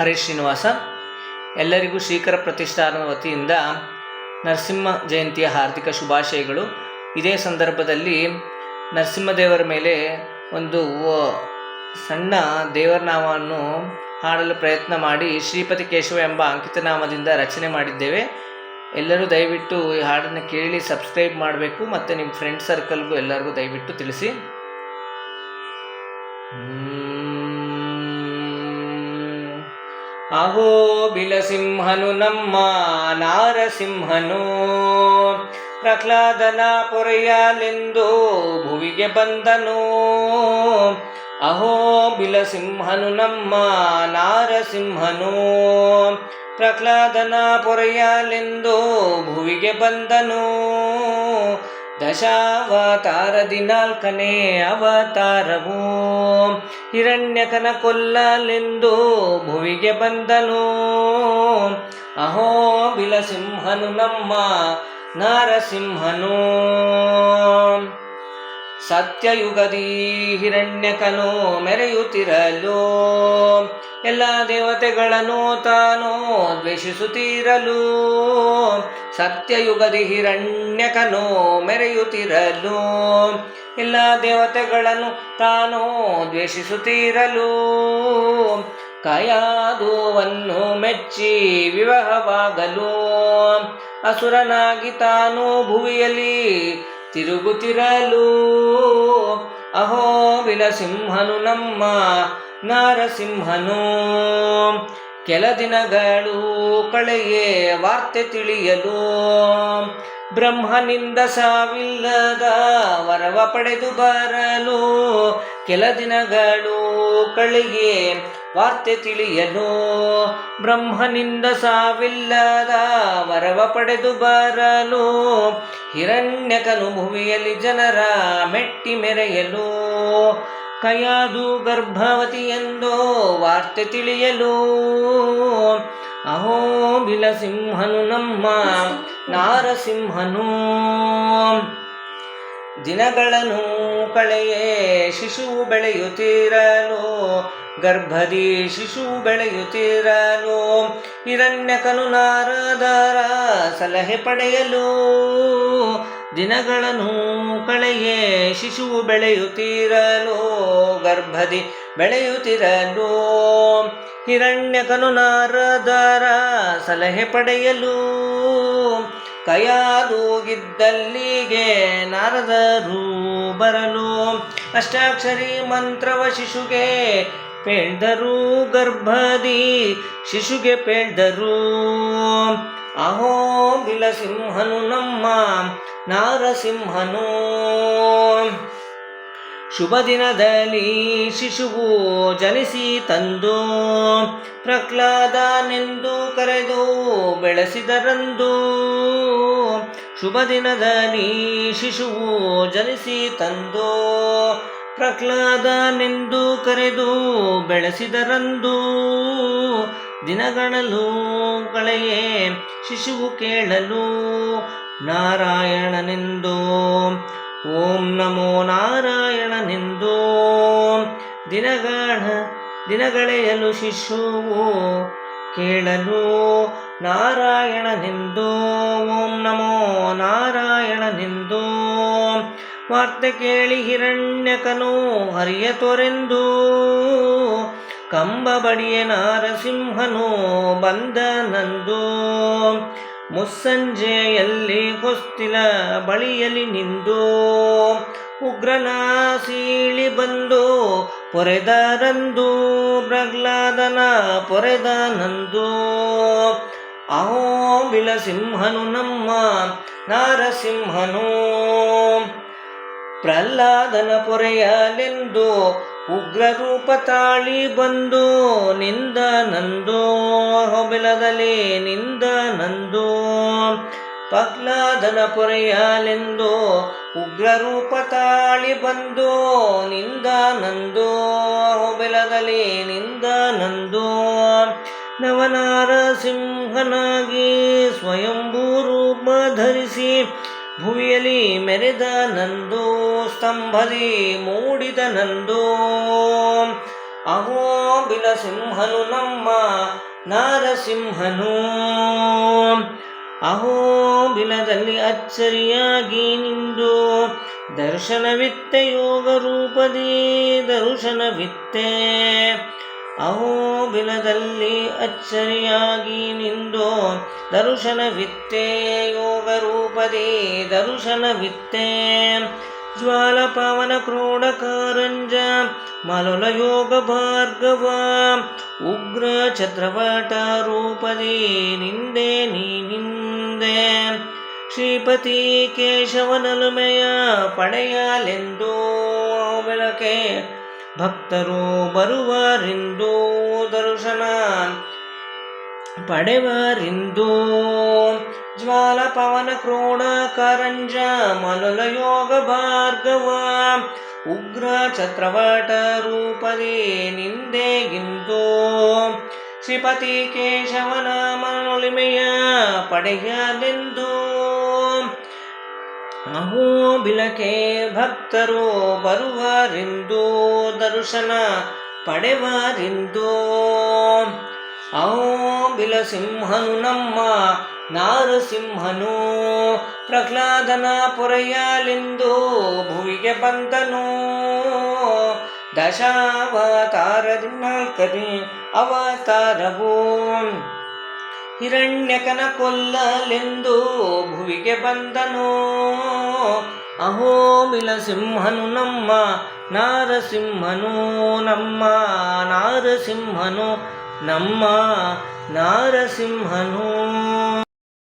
ಹರೀಶ್ ಶ್ರೀನಿವಾಸ. ಎಲ್ಲರಿಗೂ ಶ್ರೀಕರ ಪ್ರತಿಷ್ಠಾನದ ವತಿಯಿಂದ ನರಸಿಂಹ ಜಯಂತಿಯ ಹಾರ್ದಿಕ ಶುಭಾಶಯಗಳು. ಇದೇ ಸಂದರ್ಭದಲ್ಲಿ ನರಸಿಂಹದೇವರ ಮೇಲೆ ಒಂದು ಸಣ್ಣ ದೇವರ ನಾಮವನ್ನು ಹಾಡಲು ಪ್ರಯತ್ನ ಮಾಡಿ ಶ್ರೀಪತಿ ಕೇಶವ ಎಂಬ ಅಂಕಿತನಾಮದಿಂದ ರಚನೆ ಮಾಡಿದ್ದೇವೆ. ಎಲ್ಲರೂ ದಯವಿಟ್ಟು ಈ ಹಾಡನ್ನು ಕೇಳಿ ಸಬ್ಸ್ಕ್ರೈಬ್ ಮಾಡಬೇಕು ಮತ್ತು ನಿಮ್ಮ ಫ್ರೆಂಡ್ ಸರ್ಕಲ್ಗೂ ಎಲ್ಲರಿಗೂ ದಯವಿಟ್ಟು ತಿಳಿಸಿ. ಅಹೋ ಬಿಲಸಿಂಹನು ನಮ್ಮ ನಾರಸಿಂಹನು ಪ್ರಹ್ಲಾದನ ಪೊರೆಯಲೆಂದು ಭುವಿಗೆ ಬಂದನು ಅಹೋ ಬಿಲಸಿಂಹನು ನಮ್ಮ ನಾರಸಿಂಹನು ಪ್ರಹ್ಲಾದನ ಪೊರೆಯಲೆಂದು ಭುವಿಗೆ ಬಂದನು ದಶಾವತಾರದಿ ನಾಲ್ಕನೇ ಅವತಾರವು. ಹಿರಣ್ಯಕನ ಕೊಲ್ಲಲೆಂದು ಭುವಿಗೆ ಬಂದನು. ಅಹೋ, ಬಿಲಸಿಂಹನು ನಮ್ಮ ನಾರಸಿಂಹನು. ಸತ್ಯಯುಗದಿ ಹಿರಣ್ಯಕನು ಮೆರೆಯುತ್ತಿರಲು. ಎಲ್ಲ ದೇವತೆಗಳನ್ನು ತಾನು ದ್ವೇಷಿಸುತ್ತಿರಲು. ಸತ್ಯಯುಗದಿ ಹಿರಣ್ಯಕನು ಮೆರೆಯುತ್ತಿರಲು. ಎಲ್ಲ ದೇವತೆಗಳನ್ನು ತಾನು ದ್ವೇಷಿಸುತ್ತಿರಲು. ಕಯಾದುವನ್ನು ಮೆಚ್ಚಿ ವಿವಾಹವಾಗಲು. ಅಸುರನಾಗಿ ತಾನು ಭುವಿಯಲ್ಲಿ ತಿರುಗುತ್ತಿರಲು. ಅಹೋ ವಿಲಸಿಂಹನು ನಮ್ಮ ನಾರಸಿಂಹನು. ಕೆಲ ದಿನಗಳು ಕಳೆಯೇ ವಾರ್ತೆ ತಿಳಿಯಲು. ಬ್ರಹ್ಮನಿಂದ ಸಾವಿಲ್ಲದ ವರವ ಪಡೆದು ಬರಲು. ಕೆಲ ದಿನಗಳು ಕಳೆಯೇ ವಾರ್ತೆ ತಿಳಿಯಲು. ಬ್ರಹ್ಮನಿಂದ ಸಾವಿಲ್ಲದ ವರವ ಪಡೆದು ಬರಲು. ಹಿರಣ್ಯಕನು ಭುವಿಯಲ್ಲಿ ಜನರ ಮೆಟ್ಟಿ ಮೆರೆಯಲು. ಕಯಾದು ಗರ್ಭವತಿ ಎಂದು ವಾರ್ತೆ ತಿಳಿಯಲು. ಅಹೋ, ಬಿಲಸಿಂಹನು ನಮ್ಮ ನಾರಸಿಂಹನು. ದಿನಗಳನ್ನು ಕಳೆಯೇ ಶಿಶುವು ಬೆಳೆಯುತ್ತಿರಲು, ಗರ್ಭದಿ ಶಿಶುವು ಬೆಳೆಯುತ್ತಿರಲು ಹಿರಣ್ಯಕನು ನಾರದರ ಸಲಹೆ ಪಡೆಯಲು. ದಿನಗಳನ್ನು ಕಳೆಯೇ ಶಿಶುವು ಬೆಳೆಯುತ್ತಿರಲು, ಗರ್ಭದಿ ಬೆಳೆಯುತ್ತಿರಲು. ಹಿರಣ್ಯಕನು ನಾರದರ ಸಲಹೆ ಪಡೆಯಲು ಕಯಾದೂಗಿದ್ದಲ್ಲಿಗೆ ನಾರದರು ಬರಲು. ಅಷ್ಟಾಕ್ಷರಿ ಮಂತ್ರವ ಶಿಶುಗೆ ಪೇಳ್ದರು, ಗರ್ಭದಿ ಶಿಶುಗೆ ಪೇಳ್ದರು. ಅಹೋ ಬಿಲಸಿಂಹನು ನಮ್ಮ ನಾರಸಿಂಹನು. ಶುಭ ದಿನದಲ್ಲಿ ಶಿಶುವು ಜನಿಸಿ ತಂದು ಪ್ರಹ್ಲಾದನೆಂದು ಕರೆದು ಬೆಳೆಸಿದರಂದು. ಶುಭ ದಿನದಲ್ಲಿ ಶಿಶುವು ಜನಿಸಿ ತಂದು ಪ್ರಹ್ಲಾದನೆಂದು ಕರೆದು ಬೆಳೆಸಿದರಂದು. ದಿನಗಳಲು ಕಳೆಯೇ ಶಿಶುವು ಕೇಳಲು ನಾರಾಯಣನೆಂದು. ಓಂ ನಮೋ ನಾರಾಯಣನೆಂದು. ದಿನಗಳ ದಿನಗಳೆಯಲು ಶಿಶುವು ಕೇಳಲು ನಾರಾಯಣನೆಂದು. ಓಂ ನಮೋ ನಾರಾಯಣನೆಂದು. ವಾರ್ತೆ ಕೇಳಿ ಹಿರಣ್ಯಕನು ಹರಿಯ ತೊರೆಂದು ಕಂಬ ಬಡಿಯ ನಾರಸಿಂಹನು ಬಂದನಂದು. ಮುಸ್ಸಂಜೆಯಲ್ಲಿ ಹೊಸ್ತಿಲ ಬಳಿಯಲ್ಲಿ ನಿಂದು. ಉಗ್ರನ ಸೀಳಿ ಬಂದು ಪೊರೆದರಂದು, ಪ್ರಹ್ಲಾದನ ಪೊರೆದನಂದು. ಅಹೋ ಬಿಲಸಿಂಹನು ನಮ್ಮ ನಾರಸಿಂಹನು, ಪ್ರಹ್ಲಾದನ ಪೊರೆಯಲೆಂದು ಉಗ್ರ ರೂಪ ತಾಳಿ ಬಂದು ನಿಂದ ನಂದೋ, ಹೊಬಿಲದಲ್ಲಿ ನಿಂದ ನಂದೋ. ಪಗ್ಲಾದನ ಪೊರೆಯಲೆಂದು ಉಗ್ರ ರೂಪ ತಾಳಿ ಬಂದು ನಿಂದ ನಂದೋ, ಹೊಬಿಲದಲ್ಲಿ ನಿಂದ ನಂದೋ. ನವನಾರ ಸಿಂಹನಾಗಿ ಸ್ವಯಂಭೂ ರೂಪ ಧರಿಸಿ ಭುವಿಯಲ್ಲಿ ಮೆರೆದ ನಂದು ಸ್ತಂಭದಿ ಮೂಡಿದ ನಂದು. ಅಹೋ ಬಿಲಸಿಂಹನು ನಮ್ಮ ನಾರಸಿಂಹನು. ಅಹೋ ಬಿಲದಲ್ಲಿ ಅಚ್ಚರಿಯಾಗಿ ನಿಂದು ದರ್ಶನವಿತ್ತೆ ಯೋಗ ರೂಪದಿ ದರ್ಶನವಿತ್ತೆ. ಅಹೋ ಬಿಲದಲ್ಲಿ ಅಚ್ಚರಿಯಾಗಿ ನಿಂದು. ದರ್ಶನವಿತ್ತೆ ಯೋಗ ರೂಪದಿ ದರ್ಶನವಿತ್ತೆ ಜ್ವಾಲ ಪವನ ಕ್ರೋಡ ಕಾರಂಜ, ಮಲುಲ ಯೋಗ ಭಾರ್ಗವ. ಉಗ್ರ ಛತ್ರಪಟ ರೂಪದಿ, ನಿಂದೆ ನೀ ನಿಂದೆ. ಶ್ರೀಪತಿ ಕೇಶವನಲುಮೆಯ ಪಡೆಯಲೆಂದೋ ಬೆಳಕೆ. ಭಕ್ತರು ಬರುವರಿಂದು ದರ್ಶನ ಪಡೆವರಿಂದು ಜ್ವಾಲ ಪವನ ಕ್ರೋಡ ಕರಂಜ ಮನುಲ ಯೋಗ ಭಾರ್ಗವ ಉಗ್ರ ಛತ್ರವಟ ರೂಪದಿ ನಿಂದೆಗಿಂದು ಶ್ರೀಪತಿ ಕೇಶವನ ಮನುಳಿಮೆಯ ಪಡೆಯಲೆಂದು ಅಹೋ ಬಿಲಕೆ ಭಕ್ತರು ಬರುವರಿಂದು ದರ್ಶನ ಪಡೆವರಿಂದು. ಅಹೋ ಬಿಲಸಿಂಹನು ನಮ್ಮ ನಾರಸಿಂಹನು, ಪ್ರಹ್ಲಾದನ ಪೊರೆಯಲೆಂದು ಭುವಿಗೆ ಬಂದನು. ದಶಾವತಾರದಿ ಕರಿ ಅವತಾರವು ಹಿರಣ್ಯಕನ ಕೊಲ್ಲಲೆಂದು ಭುವಿಗೆ ಬಂದನೋ. ಅಹೋ ಸಿಂಹನು ನಮ್ಮ ನಾರಸಿಂಹನು ನಮ್ಮ ನಾರಸಿಂಹನು ನಮ್ಮ ನಾರಸಿಂಹನು